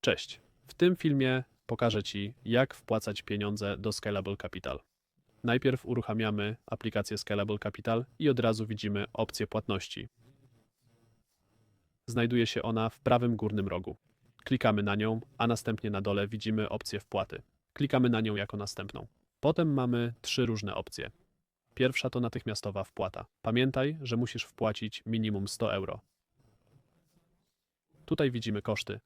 Cześć. W tym filmie pokażę Ci, jak wpłacać pieniądze do Scalable Capital. Najpierw uruchamiamy aplikację Scalable Capital i od razu widzimy opcję płatności. Znajduje się ona w prawym górnym rogu. Klikamy na nią, a następnie na dole widzimy opcję wpłaty. Klikamy na nią jako następną. Potem mamy trzy różne opcje. Pierwsza to natychmiastowa wpłata. Pamiętaj, że musisz wpłacić minimum 100 euro. Tutaj widzimy koszty.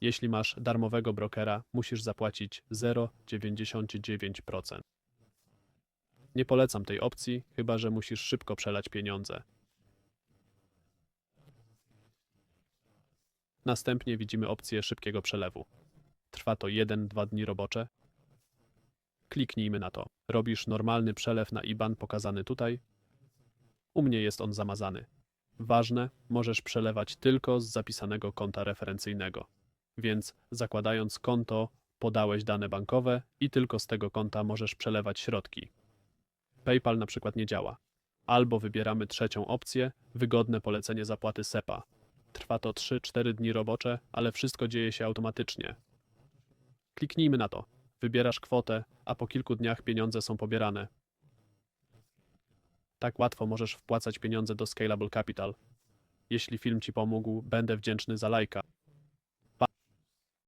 Jeśli masz darmowego brokera, musisz zapłacić 0,99%. Nie polecam tej opcji, chyba że musisz szybko przelać pieniądze. Następnie widzimy opcję szybkiego przelewu. Trwa to 1-2 dni robocze. Kliknijmy na to. Robisz normalny przelew na IBAN pokazany tutaj. U mnie jest on zamazany. Ważne, możesz przelewać tylko z zapisanego konta referencyjnego. Więc zakładając konto, podałeś dane bankowe i tylko z tego konta możesz przelewać środki. PayPal na przykład nie działa. Albo wybieramy trzecią opcję, wygodne polecenie zapłaty SEPA. Trwa to 3-4 dni robocze, ale wszystko dzieje się automatycznie. Kliknijmy na to. Wybierasz kwotę, a po kilku dniach pieniądze są pobierane. Tak łatwo możesz wpłacać pieniądze do Scalable Capital. Jeśli film Ci pomógł, będę wdzięczny za lajka.